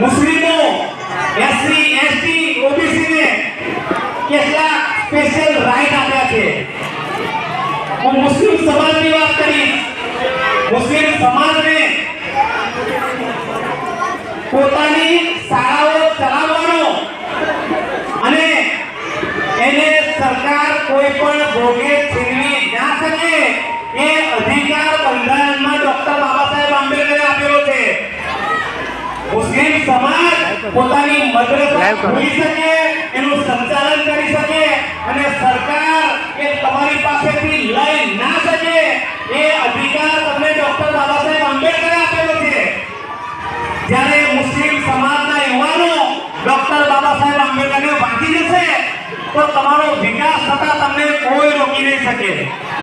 મુસ્લિમો SC ST OBC ને કેટલા સ્પેશિયલ રાઈટ આપ્યા છે? હું મુસ્લિમ સમાજની વાત કરીશ. મુસ્લિમ સમાજને પોતાની શાળાઓ ચલાવવાનો અને એને સરકાર કોઈ પણ મુસ્લિમ સમાજ પોતાની મદરસા ખોલી શકે એનું સંચાલન કરી શકે અને સરકાર એ તમારી પાસેથી લઈ ના શકે એ અધિકાર તમને ડોક્ટર બાબા સાહેબ આંબેડકરે આપેલો છે. જ્યારે મુસ્લિમ સમાજના યુવાનો ડોક્ટર બાબા સાહેબ આંબેડકરને વાંચી જશે તો તમારો વિકાસ થતા તમને કોઈ રોકી નહીં શકે.